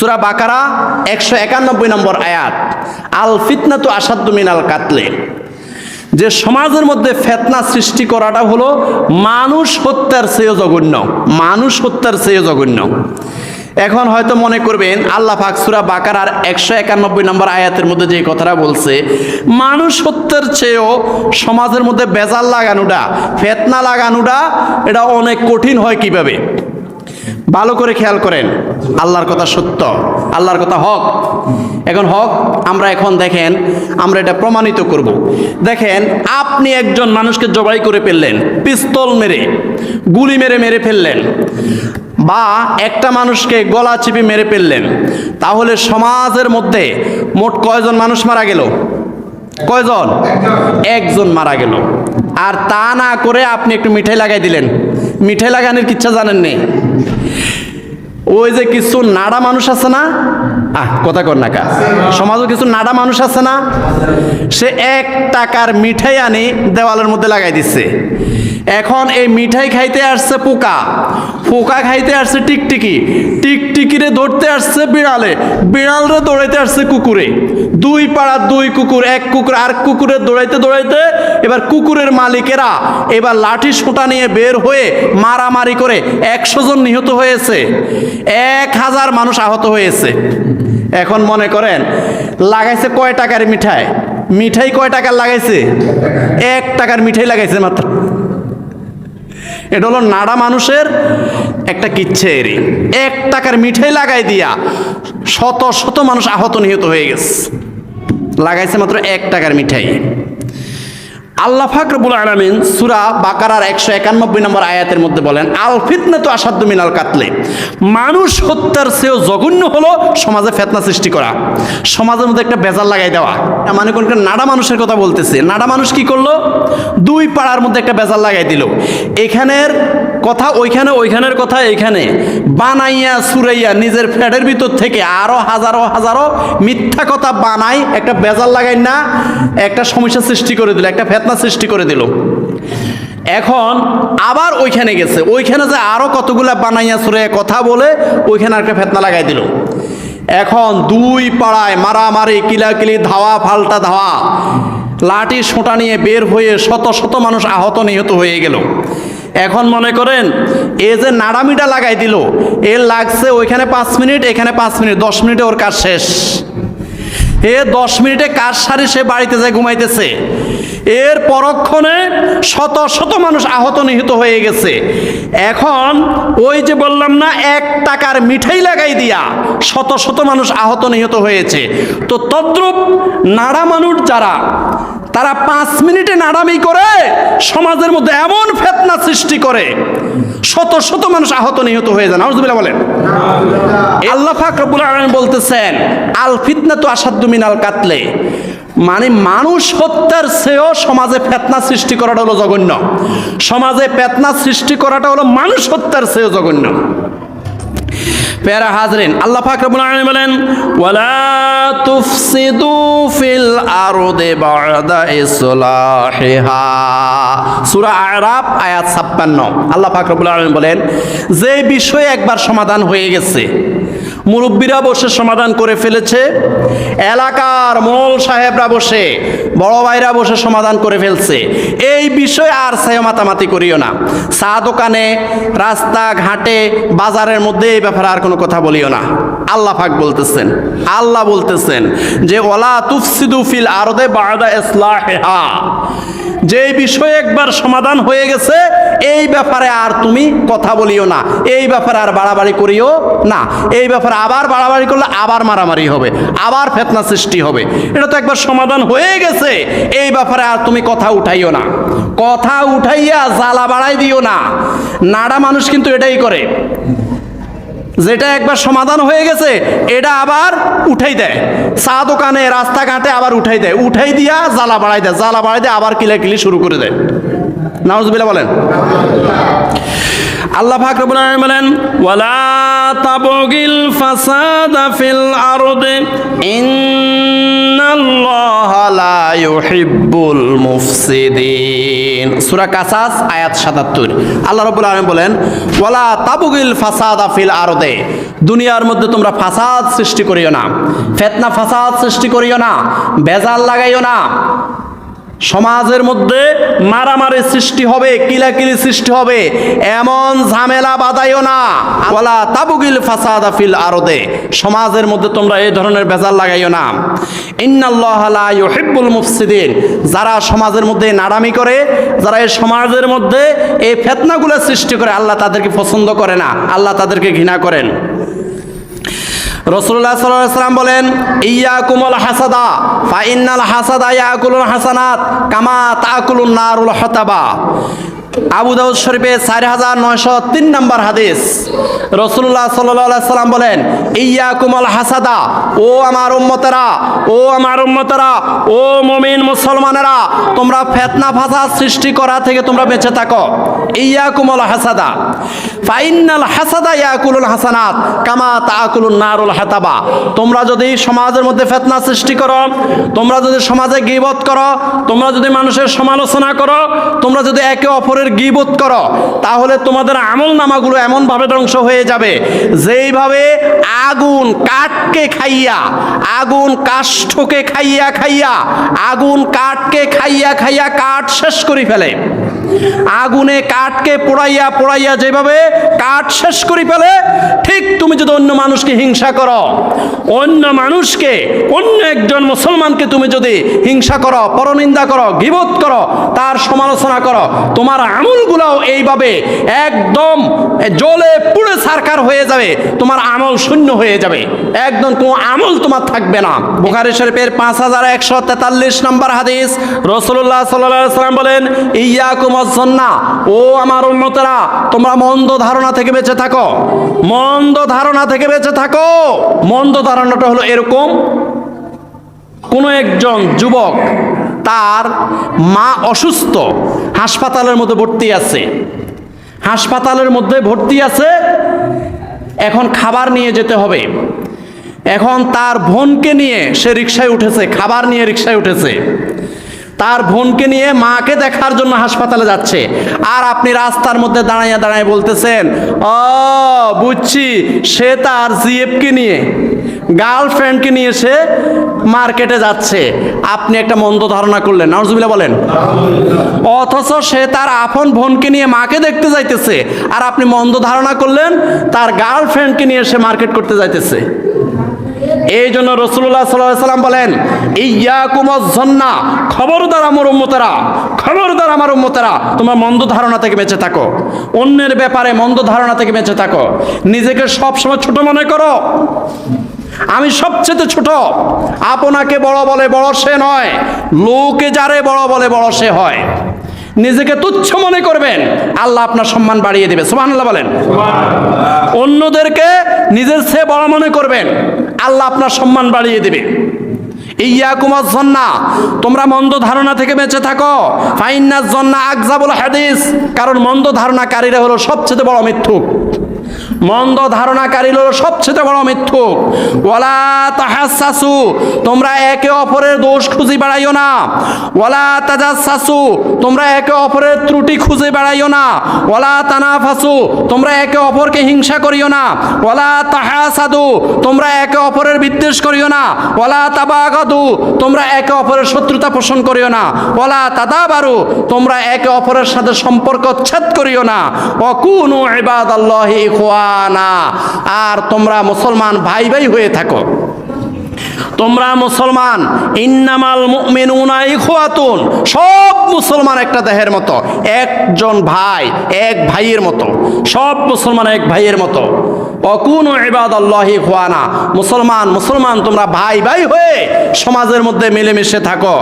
সুরা বাকারা একশো একানব্বই নম্বর আয়াত আল ফিতনা তো আসাদ্দ মিনাল কাতলে। যে সমাজের মধ্যে ফেতনা সৃষ্টি করাটা হলো মানুষ হত্যার চেয়েও জঘন্য, মানুষ হত্যার চেয়েও জঘন্য। এখন হয়তো মনে করবেন, আল্লাহ ফাকসুরা বাকারার একশো একানব্বই নম্বর আয়াতের মধ্যে যে কথাটা বলছে, মানুষ হত্যার চেয়েও সমাজের মধ্যে বেজাল লাগানোটা, ফেতনা লাগানোটা, এটা অনেক কঠিন হয় কীভাবে? ভালো করে খেয়াল করেন, আল্লাহর কথা সত্য, আল্লাহর কথা হক। এখন হক, আমরা এখন দেখেন, আমরা এটা প্রমাণিত করব। দেখেন, আপনি একজন মানুষকে জবাই করে ফেললেন, পিস্তল মেরে, গুলি মেরে মেরে ফেললেন, বা একটা মানুষকে গলা চিপে মেরে ফেললেন, তাহলে সমাজের মধ্যে মোট কয়জন মানুষ মারা গেল? কয়জন? একজন মারা গেল। আর তা না করে আপনি একটু মিঠাই লাগাই দিলেন। মিঠাই লাগানোর কিচ্ছা জানেন ওই যে কিছু নাড়া মানুষ আছে না? আহ, কথা কর না কা। সমাজও কিছু নাড়া মানুষ আছে না? সে এক টাকার মিঠাই আনি দেওয়ালের মধ্যে লাগাই দিচ্ছে। এখন এই মিঠাই খাইতে আসছে পোকা। পোকা খাইতে আসছে টিকটিকি। টিকটিকিরে ধরতে আসছে বিড়ালে। বিড়ালরে দৌড়াইতে আসছে কুকুরে। দুই পাড়ার দুই কুকুর, এক কুকুর আর কুকুরে দৌড়াইতে দৌড়াইতে এবার কুকুরের মালিকেরা এবার লাঠি সোঁটা নিয়ে বের হয়ে মারামারি করে একশো জন নিহত হয়েছে। এক হাজার মানুষ আহত হয়েছে। এখন মনে করেন, লাগাইছে কয় টাকার মিঠাই? মিঠাই কয় টাকার লাগাইছে? এক টাকার মিঠাই লাগাইছে মাত্র। এটা হলো নাড়া মানুষের একটা কিচ্ছে এরি। এক টাকার মিঠাই লাগাই দিয়া শত শত মানুষ আহত নিহত হয়ে গেছে। লাগাইছে মাত্র এক টাকার মিঠাই। আল্লাহ ফাকরবুল আলমিন সুরা বাকারার একশো একানব্বই নম্বর আয়াতের মধ্যে বলেন, আল ফিতনা তো আসাধ্য মিনাল কাতলে। মানুষ হত্যার সেও জঘন্য হলো সমাজে ফেতনা সৃষ্টি করা। সমাজের মধ্যে একটা বেজাল লাগাই দেওয়া। মানে কোন নাড়া মানুষের কথা বলতেছে। নাড়া মানুষ কি করল? দুই পাড়ার মধ্যে একটা বেজাল লাগাই দিল। এখানের কথা ওইখানে, ওইখানের কথা এইখানে। বানাইয়া, সুরাইয়া নিজের ফ্ল্যাটের ভিতর থেকে আরও হাজারো হাজারো মিথ্যা কথা বানাই, একটা বেজাল লাগাই না, একটা সমস্যা সৃষ্টি করে দিল, একটা ফেতনা সৃষ্টি করে দিল। এখন আবার ওইখানে গেছে। ওইখানে যে আরও কতগুলা বানাইয়া সুরে কথা বলে, ওইখানে একটা ফেতনা লাগাই দিল। এখন দুই পাড়ায় মারামারি, কিলাকিলি, ধাওয়া, ফাল্টা ধাওয়া, লাঠি, সোঁটা নিয়ে বের হয়ে শত শত মানুষ আহত, নিহত হয়ে গেল। এখন মনে করেন এ যে নাড়ামিটা লাগাই দিল এর লাগছে ওইখানে পাঁচ মিনিট, এখানে পাঁচ মিনিট, দশ মিনিটে ওর কাজ শেষ। এ দশ মিনিটে কাজ সারি সে বাড়িতে যায় ঘুমাইতেছে। এর পরক্ষণে শত শত মানুষ আহত নিহত হয়ে গেছে। এখন ওই যে বললাম না, এক টাকার মিঠাই লাগাই দিয়া শত শত মানুষ আহত নিহত হয়েছে। তো তদ্রুপ নাড়া মানুষ যারা তারা পাঁচ মিনিটে নাড়ামি করে সমাজের মধ্যে এমন ফেতনা সৃষ্টি করে শত শত মানুষ আহত নিহত হয়ে যান। আউজুবিল্লাহ বলেন। আল্লাহ ফাকরবুল আলম বলতেছেন আল ফিতনা তো আসাদ্দু মিনাল কাতলে। মানে মানুষ হত্যার চেয়েও সমাজে ফেতনা সৃষ্টি করাটা হলো জঘন্য। সমাজে ফেতনা সৃষ্টি করাটা হলো মানুষ হত্যার চেয়েও জঘন্য। প্যারা হাজরেন, আল্লাহ পাক রব্বুল বলেন, ওয়ালা তুফসিদু ফিল আরদে বা'দা ইসলাহিহা। সূরা আরাফ, আয়াত 56 আল্লাহ পাক রব্বুল বলেন, যে বিষয়ে একবার সমাধান হয়ে গেছে মুরব্বীরা বসে সমাধান করে ফেলেছে। এলাকার মোল সাহেবরা বসে, বড় ভাইরা বসে সমাধান করে ফেলছে। এই বিষয়ে আর সায় মাতামাতি করিও না। চা দোকানে রাস্তা ঘাটে বাজারের মধ্যে এই ব্যাপারে আর কোনো কথা বলিও না। আল্লাহ পাক বলতেছেন, আল্লাহ বলতেছেন যে ওলা তুফসিদু ফিল আরদে বাদা ইসলাহিহা। যে বিষয়ে একবার সমাধান হয়ে গেছে, এই ব্যাপারে আর তুমি কথা বলিও না। এই ব্যাপারে আর বাড়াবাড়ি করিও না। এই ব্যাপারে আবার বাড়াবাড়ি করলে আবার মারামারি হবে, আবার ফেতনা সৃষ্টি হবে। এটা তো একবার সমাধান হয়ে গেছে। এই ব্যাপারে আর তুমি কথা উঠাইও না। কথা উঠাইয়া জ্বালা বাড়াই দিও না। নাড়া মানুষ কিন্তু এটাই করে। যেটা একবার সমাধান হয়ে গেছে, এটা আবার উঠাই দেয়। চা দোকানে রাস্তাঘাটে আবার উঠাই দেয়। উঠাই দিয়া জ্বালা বাড়াই দেয়। জ্বালা বাড়াই দিয়ে আবার কিলে কিলাকিলি শুরু করে দেয়। নাউজবিল্লা বলেন। আল্লাহ ফাকরুল বলেন, ওয়ালা তাবগিল ফাসাদা ফিল আরদে। ইন্নাল্লাহা লা ইউহিব্বুল মুফসিদিন। সূরা কাসাস, আয়াত 77 আল্লাহ রাব্বুল আলামিন বলেন, ওয়ালা তাবগিল ফাসাদা ফিল আরদে। দুনিয়ার মধ্যে তোমরা ফাসাদ সৃষ্টি করিও না, ফিতনা ফাসাদ সৃষ্টি করিও না, বেজাল লাগাইও না। সমাজের মধ্যে মারামারি সৃষ্টি হবে কিলাকিলি সৃষ্টি হবে। এমন ঝামেলা বাদাইও না। ওয়ালা তাবুগিল ফাসাদা ফিল আরদে। সমাজের মধ্যে তোমরা এই ধরনের বেজাল লাগাইও না। ইন্নাল্লাহ লা ইউহিব্বুল মুফসিদিন। যারা সমাজের মধ্যে নাড়ামি করে, যারা এই সমাজের মধ্যে এই ফেতনাগুলো সৃষ্টি করে, আল্লাহ তাদেরকে পছন্দ করে না। আল্লাহ তাদেরকে ঘৃণা করেন। রসুল্লাহ সাল্লাম বলেন ইয়া কুমল হাসাদা ফাইনাল হাসাদা ইয়াকুলুল হাসানাত কামা তাকুলুন নারুল হতাবা। আবু দাউদ শরীফে চার হাজার নয়শো তিন নম্বর হাদিস। রসুল্লাহ সাল্লাহ সাল্লাম বলেন ইয়া কুমল হাসাদা, ও আমার উম্মতেরা, ও আমার উম্মতেরা, ও মমিন মুসলমানেরা, তোমরা ফেতনা ফাসাদ সৃষ্টি করা থেকে তোমরা বেঁচে থাকো। ইয়া কুমল হাসাদা। ফাইনাল হাসাদা ইয়াকুলুল হাসানাত, কামা তাকুলুন নারুল হাতাবা। তোমরা যদি সমাজের মধ্যে ফেতনা সৃষ্টি করো, তোমরা যদি সমাজে গিবত করো, তোমরা যদি মানুষের সমালোচনা করো, তোমরা যদি একে অপরের গিবত করো, তাহলে তোমাদের আমল নামাগুলো এমনভাবে ধ্বংস হয়ে যাবে, যেইভাবে আগুন কাঠকে খাইয়া, আগুন কাষ্ঠকে খাইয়া খাইয়া, আগুন কাঠকে খাইয়া খাইয়া কাঠ শেষ করে ফেলে। আগুনে কাঠকে পোড়াইয়া পোড়াইয়া যেভাবে কাঠ শেষ করে ফেলে, ঠিক তুমি যদি অন্য মানুষকে হিংসা করো, অন্য মানুষকে, অন্য একজন মুসলমানকে তুমি যদি হিংসা করো, পরনিন্দা করো, গিবত করো, তার সমালোচনা করো, তোমার আমলগুলোও এইভাবে একদম জলে পুড়ে সারকার হয়ে যাবে, তোমার আমল শূন্য হয়ে যাবে। একদম কোনো আমল তোমার থাকবে না। বুখারি শরীফের পাঁচ হাজার একশো তেতাল্লিশ নম্বর হাদিস রসুল্লাহ সাল্লাহ সাল্লাম বলেন ইয়া কুমসন্না ও আমার উন্নতরা তোমরা মন্দ ধারণা থেকে বেঁচে থাকো। মন্দ ধারণা থেকে বেঁচে থাকো। মন্দ ধারণাটা হলো এরকম, কোনো একজন যুবক, তার মা অসুস্থ, হাসপাতালের মধ্যে ভর্তি আছে। হাসপাতালের মধ্যে ভর্তি আছে, এখন খাবার নিয়ে যেতে হবে। এখন তার বোনকে নিয়ে সে রিক্সায় উঠেছে, খাবার নিয়ে রিক্সায় উঠেছে। তার বোনকে নিয়ে মাকে দেখার জন্য হাসপাতালে যাচ্ছে। আর আপনি রাস্তার মধ্যে দাঁড়াইয়া দাঁড়ায় বলতেছেন, ও, বুঝছি, সে তার জিএফকে নিয়ে, গার্লফ্রেন্ডকে নিয়ে সে মার্কেটে যাচ্ছে। আপনি একটা মন্দ ধারণা করলেন, নাউজুবিল্লাহ বলেন। অথচ সে তার আপন বোনকে নিয়ে মাকে দেখতে যাইতেছে, আর আপনি মন্দ ধারণা করলেন, তার গার্লফ্রেন্ডকে নিয়ে সে মার্কেট করতে যাইতেছে। এই জন্য রসুল্লাহ সাল্লাহ সাল্লাম বলেন ইয়া কুমজ্জন্না খবরদার আমার উম্মতেরা খবরদার আমার উম্মতেরা তোমার মন্দ ধারণা থেকে বেঁচে থাকো। অন্যের ব্যাপারে মন্দ ধারণা থেকে বেঁচে থাকো। নিজেকে সবসময় ছোট মনে করো। আমি সবচেয়ে ছোট। আপনাকে বড় বলে বড় সে নয় লোকে যারে বড় বলে বড় সে হয়। নিজেকে তুচ্ছ মনে করবেন আল্লাহ আপনার সম্মান বাড়িয়ে দেবে। সুবহানাল্লাহ বলেন। অন্যদেরকে নিজের সে বড় মনে করবেন। আল্লাহ আপনার সম্মান বাড়িয়ে দেবে। তোমরা মন্দ ধারণা থেকে বেঁচে থাকো। কারণ মন্দ ধারণাকারীরা হলো সবচেয়ে বড় মিথ্যুক। মন্দ ধারণাকারী হলো সবচেয়ে বড় মিথ্যুক। ওয়ালা তাহাসাসু, তোমরা একে অপরের দোষ খুঁজে বেড়াইও না। ওয়ালা তাজাসাসু, তোমরা একে অপরের ত্রুটি খুঁজে বেড়াইও না। ওয়ালা তানাফাসু, তোমরা একে অপরকে হিংসা করিও না। ওয়ালা তাহাসাদু, তোমরা একে অপরের বিদ্বেষ করিও না। ওয়ালা তাবাগাদু, তোমরা একে অপরের শত্রুতা পোষণ করিও না। ওয়ালা তাদাবারু, তোমরা একে অপরের সাথে সম্পর্ক ছেদ করিও না। অকুনু ইবাদাল্লাহি ইখওয়ানা আর তোমরা মুসলমান ভাই ভাই হয়ে থাকো। তোমরা মুসলমান, ইন্নামাল মুমিনুনা ইখওয়াতুন। সব মুসলমান একটা দেহের মতো। একজন ভাই, এক ভাইয়ের মতো। সব মুসলমান এক ভাইয়ের মতো। অকুন ইবাদাল্লাহি ইখওয়ানা মুসলমান মুসলমান, তোমরা ভাই ভাই হয়ে সমাজের মধ্যে মিলেমিশে থাকো।